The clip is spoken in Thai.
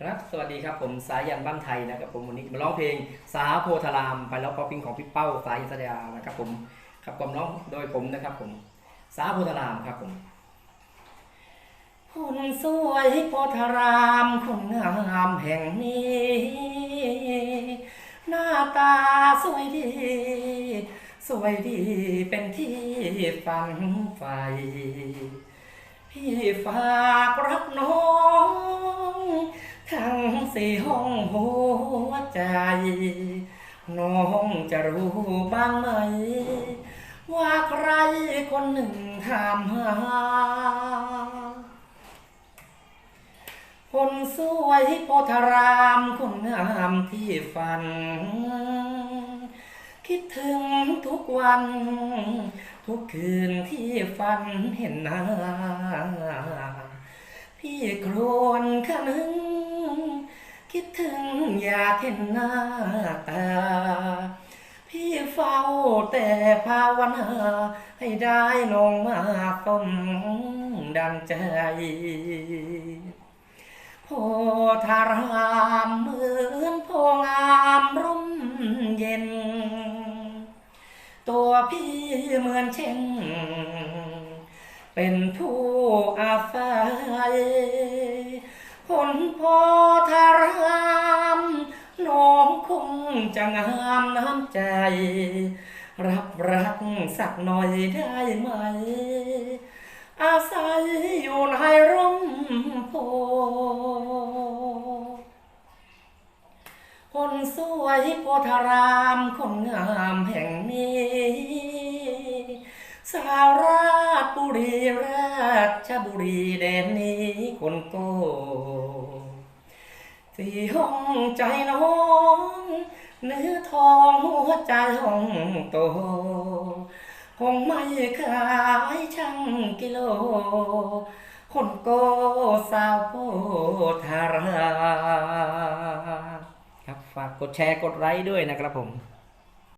ครับ สวัสดีครับผมสายันบ้านไทยนะครับผมวันนี้มาร้องเพลงสาโพธารามไปแล้วก็เพลงของพี่เป้าสายันสดานะครับผมครับกล่อมร้องโดยผมนะครับผมสาโพธารามครับผมคนสวยโพธารามคนงามแห่งนี้ หน้าตาสวยดี สวยดีเป็นที่ฝันใฝ่พี่ฝากรักน้อง สีห้องหัวใจ น้องจะรู้บ้างไหม ว่าใครคนหนึ่งถามหา คนสวยโพธารามคนงามที่ฝัน คิดถึงทุกวัน ทุกคืนที่ฝันเห็นหน้าพี่โครนขนึง คิดถึงอยากเห็นหน้าตา พี่เฝ้าแต่ภาวนา ให้ได้ลงมาสมดังใจโพธารามเหมือนโพงามร่มเย็น ตัวพี่เหมือนเช่น เป็นผู้อาศัยคนโพธ จะงามน้ำใจ รับรักสักหน่อยได้ไหม อาศัยอยู่ในร่มโพคนสวยโพธารามคนงามแห่งนี้ สาวราชบุรีราชบุรีแดนนี้คนโกที่ห้องใจน้อง เนื้อทองหัวใจห้องโตคงไม่ขายช่างกิโล คนโกสาวโพธารา ครับฝากกดแชร์กดไลค์ด้วยนะครับผม